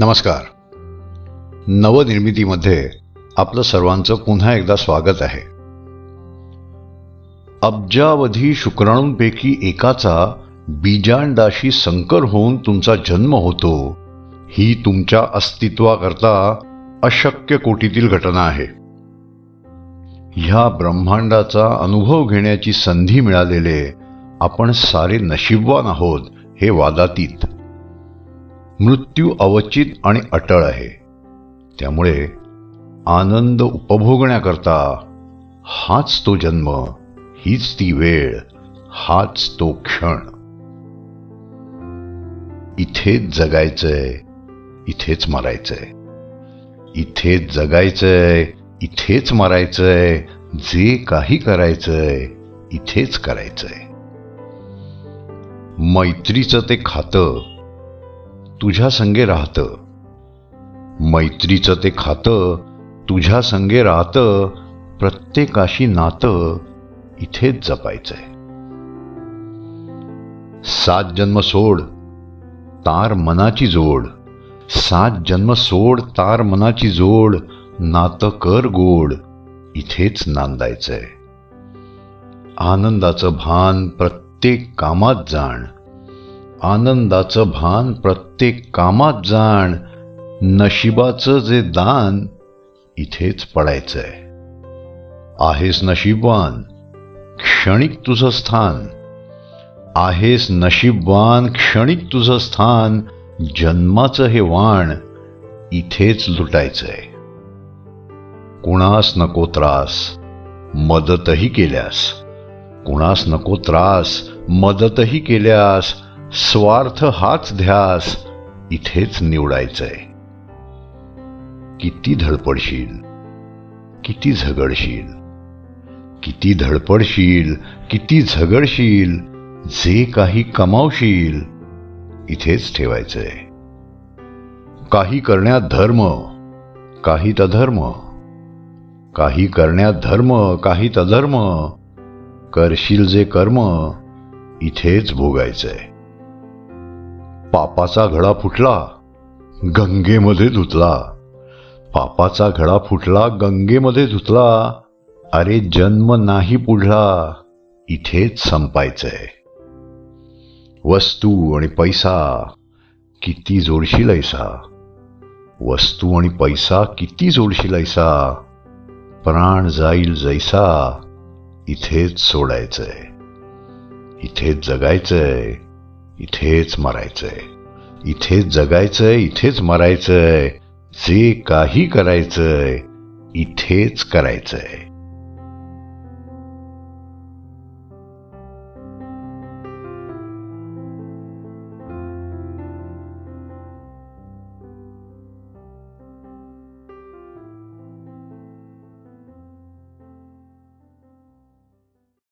नमस्कार. नवनिर्मितीमध्ये आपलं सर्वांचं पुन्हा एकदा स्वागत आहे. अब्जावधी शुक्राणूंपैकी एकाचा बीजांडाशी संकर होऊन तुमचा जन्म होतो ही तुमच्या अस्तित्वाकरता अशक्य कोटीतील घटना आहे. ह्या ब्रह्मांडाचा अनुभव घेण्याची संधी मिळालेले आपण सारे नशीबवान आहोत हे वादातीत. मृत्यू अवचित आणि अटळ आहे. त्यामुळे आनंद उपभोगण्याकरता हाच तो जन्म हीच ती वेळ हाच तो क्षण. इथेच जगायचंय इथेच मरायचंय. इथेच जगायचंय इथेच मरायचंय जे काही करायचंय इथेच करायचंय. मैत्रीचं ते खातं तुझ्या संगे राहतं. मैत्रीचं ते खातं तुझ्या संगे राहतं प्रत्येकाशी नातं इथेच जपायचंय. सात जन्म सोड तार मनाची जोड. सात जन्म सोड तार मनाची जोड नातं कर गोड इथेच नांदायचंय. आनंदाचं भान प्रत्येक कामात जाण. आनंदाचं भान प्रत्येक कामात जाण नशिबाचं जे दान इथेच पडायचंय. आहेस नशीबवान क्षणिक तुझं स्थान. आहेस नशीबवान क्षणिक तुझं स्थान जन्माचं हे वाण इथेच लुटायचंय. कुणास नको त्रास मदतही केल्यास. कुणास नको त्रास मदतही केल्यास स्वार्थ हाच ध्यास इथेच निवडायचंय. किती धडपडशील किती झगडशील किती धडपडशील किती झगडशील जे काही कमावशील इथेच ठेवायचंय. काही करण्यात धर्म काही तधर्म काही करण्यात धर्म काही तधर्म करशील जे कर्म इथेच भोगायचंय. पापाचा घडा फुटला गंगेमध्ये धुतला. पापाचा घडा फुटला गंगेमध्ये धुतला. अरे जन्म नाही पुढला इथेच संपायचंय. वस्तू आणि पैसा किती जोडशील ऐसा वस्तू आणि पैसा किती जोडशील ऐसा प्राण जाईल जैसा इथेच सोडायचंय. इथेच जगायचंय. इथेच मरायचंय. इथेच जगायचंय इथेच मरायचंय. जे काही करायचंय इथेच करायचंय.